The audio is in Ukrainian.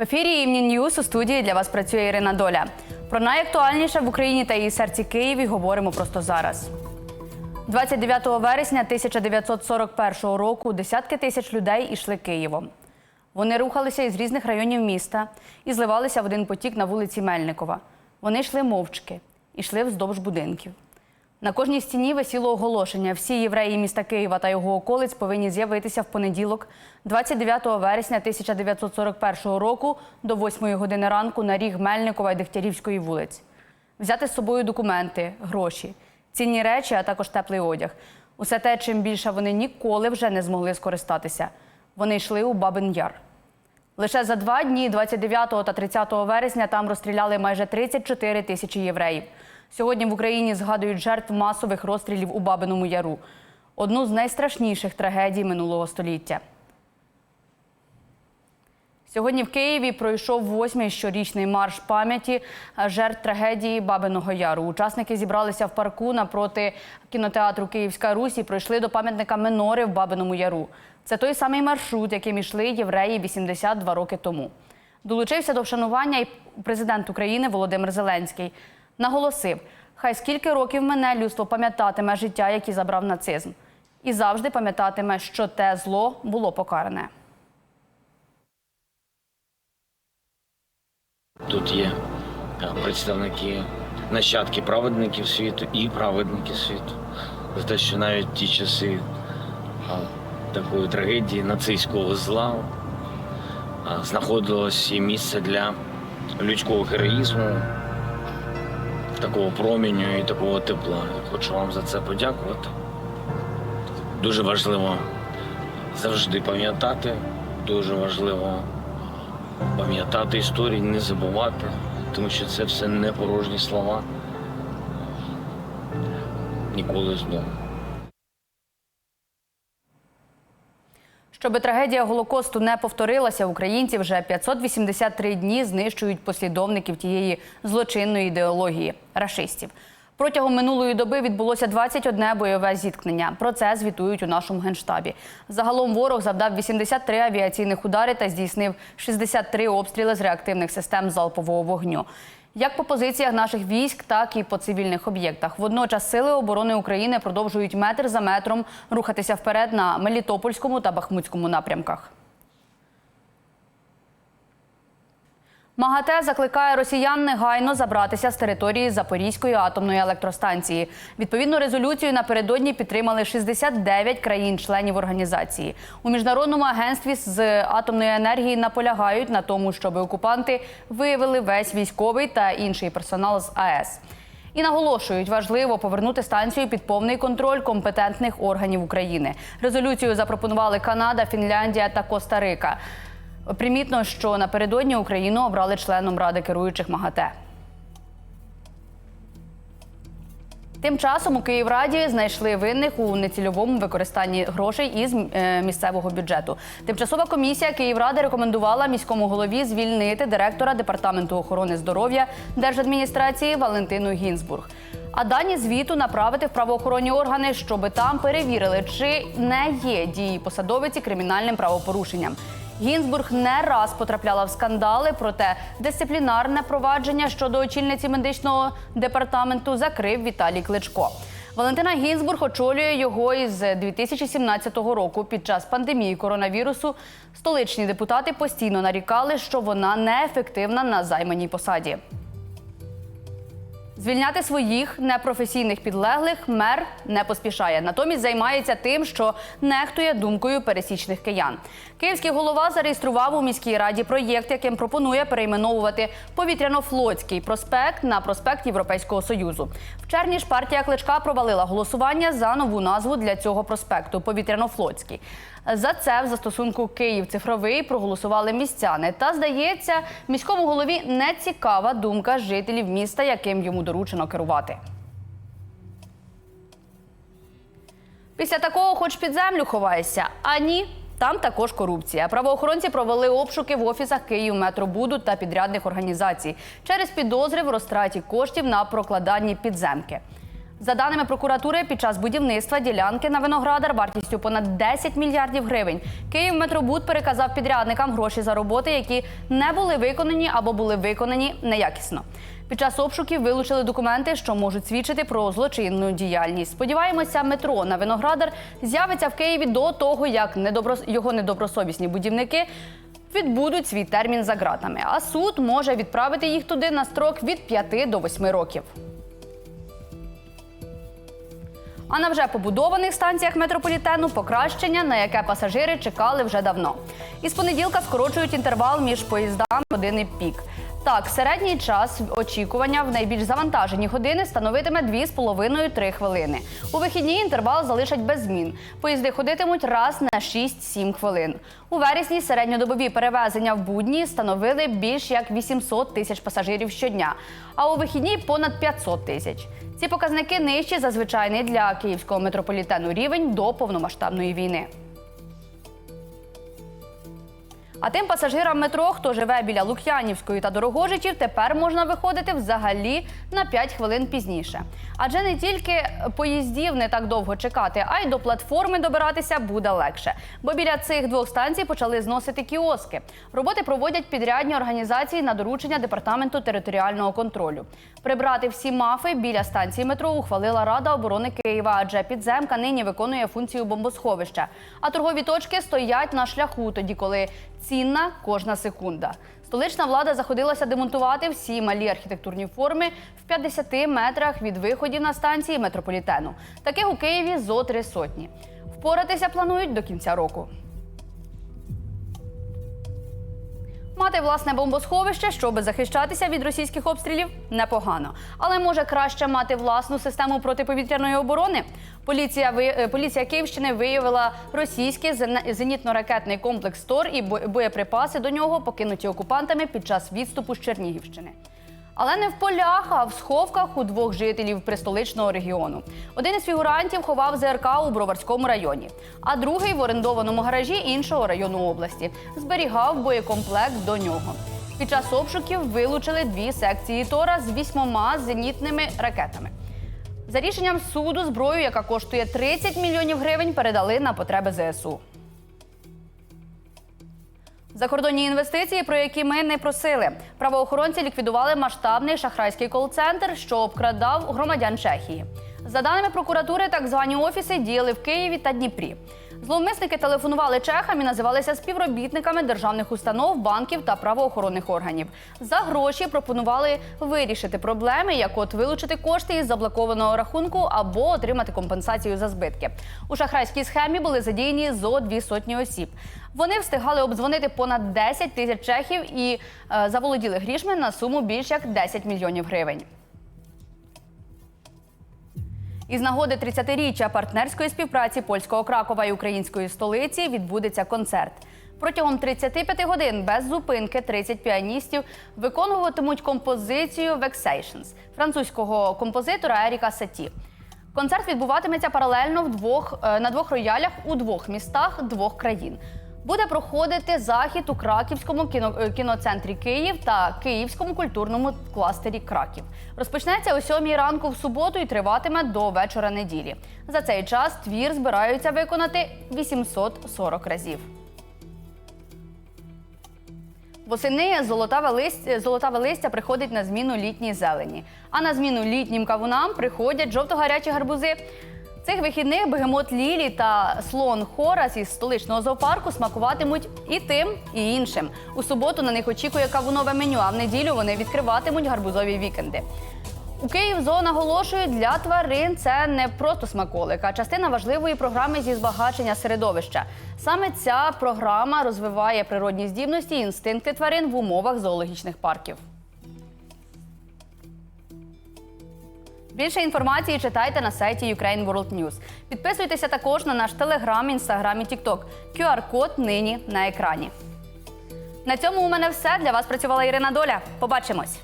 В ефірі «Імні Ньюс» у студії для вас працює Ірина Доля. Про найактуальніше в Україні та її серці Києві говоримо просто зараз. 29 вересня 1941 року десятки тисяч людей ішли Києвом. Вони рухалися із різних районів міста і зливалися в один потік на вулиці Мельникова. Вони йшли мовчки, йшли вздовж будинків. На кожній стіні висіло оголошення. Всі євреї міста Києва та його околиць повинні з'явитися в понеділок, 29 вересня 1941 року до 8 години ранку на ріг Мельникова і Дегтярівської вулиць. Взяти з собою документи, гроші, цінні речі, а також теплий одяг. Усе те, чим більше вони ніколи вже не змогли скористатися. Вони йшли у Бабин Яр. Лише за два дні, 29 та 30 вересня, там розстріляли майже 34 тисячі євреїв. Сьогодні в Україні згадують жертв масових розстрілів у Бабиному Яру. Одну з найстрашніших трагедій минулого століття. Сьогодні в Києві пройшов восьмий щорічний марш пам'яті жертв трагедії Бабиного Яру. Учасники зібралися в парку напроти кінотеатру Київська Русь і пройшли до пам'ятника Минори в Бабиному Яру. Це той самий маршрут, яким йшли євреї 82 роки тому. Долучився до вшанування і президент України Володимир Зеленський. Наголосив, хай скільки років мене людство пам'ятатиме життя, які забрав нацизм, і завжди пам'ятатиме, що те зло було покаране. Тут є е, представники нащадки праведників світу і праведники світу. За те, що навіть ті часи а, такої трагедії нацистського зла а, знаходилось і місце для людського героїзму, такого проміню і такого тепла. Хочу вам за це подякувати. Дуже важливо завжди пам'ятати, дуже важливо пам'ятати історії, не забувати, тому що це все не порожні слова. Ніколи знову. Щоби трагедія Голокосту не повторилася, українці вже 583 дні знищують послідовників тієї злочинної ідеології рашистів. Протягом минулої доби відбулося 21 бойове зіткнення. Про це звітують у нашому генштабі. Загалом ворог завдав 83 авіаційних удари та здійснив 63 обстріли з реактивних систем залпового вогню. Як по позиціях наших військ, так і по цивільних об'єктах. Водночас сили оборони України продовжують метр за метром рухатися вперед на Мелітопольському та Бахмутському напрямках. МАГАТЕ закликає росіян негайно забратися з території Запорізької атомної електростанції. Відповідну резолюцію напередодні підтримали 69 країн-членів організації. У міжнародному агентстві з атомної енергії наполягають на тому, щоб окупанти виявили весь військовий та інший персонал з АЕС. І наголошують, важливо повернути станцію під повний контроль компетентних органів України. Резолюцію запропонували Канада, Фінляндія та Коста-Рика. Примітно, що напередодні Україну обрали членом ради керуючих МАГАТЕ. Тим часом у Київраді знайшли винних у нецільовому використанні грошей із е, місцевого бюджету. Тимчасова комісія Київради рекомендувала міському голові звільнити директора департаменту охорони здоров'я держадміністрації Валентину Гінзбург. А дані звіту направити в правоохоронні органи, щоб там перевірили, чи не є дії посадовиці кримінальним правопорушенням. Гінзбург не раз потрапляла в скандали, проте дисциплінарне провадження щодо очільниці медичного департаменту закрив Віталій Кличко. Валентина Гінзбург очолює його із 2017 року. Під час пандемії коронавірусу столичні депутати постійно нарікали, що вона неефективна на займаній посаді. Звільняти своїх непрофесійних підлеглих мер не поспішає. Натомість займається тим, що нехтує думкою пересічних киян. Київський голова зареєстрував у міській раді проєкт, яким пропонує перейменовувати повітряно-флотський проспект на проспект Європейського союзу. В червні ж партія кличка провалила голосування за нову назву для цього проспекту повітряно-флотський. За це в застосунку Київ цифровий проголосували містяни. Та здається, міському голові не цікава думка жителів міста, яким йому доручено керувати. Після такого, хоч під землю ховаєшся, а ні. Там також корупція. Правоохоронці провели обшуки в офісах Київметробуду та підрядних організацій через підозри в розтраті коштів на прокладанні підземки. За даними прокуратури, під час будівництва ділянки на Виноградар вартістю понад 10 мільярдів гривень Київметробуд переказав підрядникам гроші за роботи, які не були виконані або були виконані неякісно. Під час обшуків вилучили документи, що можуть свідчити про злочинну діяльність. Сподіваємося, метро на Виноградар з'явиться в Києві до того, як його недобросовісні будівники відбудуть свій термін за ґратами. А суд може відправити їх туди на строк від 5 до 8 років. А на вже побудованих станціях метрополітену покращення, на яке пасажири чекали вже давно. Із понеділка скорочують інтервал між поїздами години пік. Так, середній час очікування в найбільш завантажені години становитиме 2,5-3 хвилини. У вихідні інтервал залишать без змін. Поїзди ходитимуть раз на 6-7 хвилин. У вересні середньодобові перевезення в будні становили більш як 800 тисяч пасажирів щодня, а у вихідні понад 500 тисяч. Ці показники нижчі за звичайний для київського метрополітену рівень до повномасштабної війни. А тим пасажирам метро, хто живе біля Лук'янівської та Дорогожичів, тепер можна виходити взагалі на 5 хвилин пізніше. Адже не тільки поїздів не так довго чекати, а й до платформи добиратися буде легше. Бо біля цих двох станцій почали зносити кіоски. Роботи проводять підрядні організації на доручення департаменту територіального контролю. Прибрати всі мафи біля станції метро ухвалила Рада оборони Києва, адже підземка нині виконує функцію бомбосховища. А торгові точки стоять на шляху, тоді коли цінна кожна секунда. Столична влада заходилася демонтувати всі малі архітектурні форми в 50 метрах від виходів на станції метрополітену. Таких у Києві зо три сотні. Впоратися планують до кінця року. Мати власне бомбосховище, щоб захищатися від російських обстрілів, непогано. Але може краще мати власну систему протиповітряної оборони. Поліція е, поліція Київщини виявила російський зен- зенітно-ракетний комплекс ТОР і бо- боєприпаси до нього покинуті окупантами під час відступу з Чернігівщини. Але не в полях, а в сховках у двох жителів престоличного регіону. Один із фігурантів ховав ЗРК у Броварському районі, а другий в орендованому гаражі іншого району області зберігав боєкомплект до нього. Під час обшуків вилучили дві секції Тора з вісьмома зенітними ракетами. За рішенням суду зброю, яка коштує 30 мільйонів гривень, передали на потреби ЗСУ. Закордонні інвестиції, про які ми не просили. Правоохоронці ліквідували масштабний шахрайський кол-центр, що обкрадав громадян Чехії. За даними прокуратури, так звані офіси діяли в Києві та Дніпрі. Зловмисники телефонували чехам і називалися співробітниками державних установ, банків та правоохоронних органів. За гроші пропонували вирішити проблеми, як от вилучити кошти із заблокованого рахунку або отримати компенсацію за збитки. У шахрайській схемі були задіяні зо дві сотні осіб. Вони встигали обдзвонити понад 10 тисяч чехів і е, заволоділи грішми на суму більш як 10 мільйонів гривень. Із нагоди 30-річчя партнерської співпраці польського Кракова і української столиці відбудеться концерт. Протягом 35 годин без зупинки 30 піаністів виконуватимуть композицію Vexations французького композитора Еріка Саті. Концерт відбуватиметься паралельно в двох, е, на двох роялях у двох містах двох країн. Буде проходити захід у Краківському кіно, е, кіноцентрі Київ та Київському культурному кластері Краків. Розпочнеться о 7 ранку в суботу і триватиме до вечора неділі. За цей час твір збираються виконати 840 разів. Восени золотаве листя, золотаве листя приходить на зміну літній зелені. А на зміну літнім кавунам приходять жовто-гарячі гарбузи. Цих вихідних бегемот Лілі та слон Хорас із столичного зоопарку смакуватимуть і тим, і іншим. У суботу на них очікує кавунове меню, а в неділю вони відкриватимуть гарбузові вікенди. У Київзо наголошують, для тварин це не просто смаколик, а частина важливої програми зі збагачення середовища. Саме ця програма розвиває природні здібності і інстинкти тварин в умовах зоологічних парків. Більше інформації читайте на сайті Ukraine World News. Підписуйтеся також на наш телеграм, інстаграм і тікток. QR-код нині на екрані. На цьому у мене все. Для вас працювала Ірина Доля. Побачимось.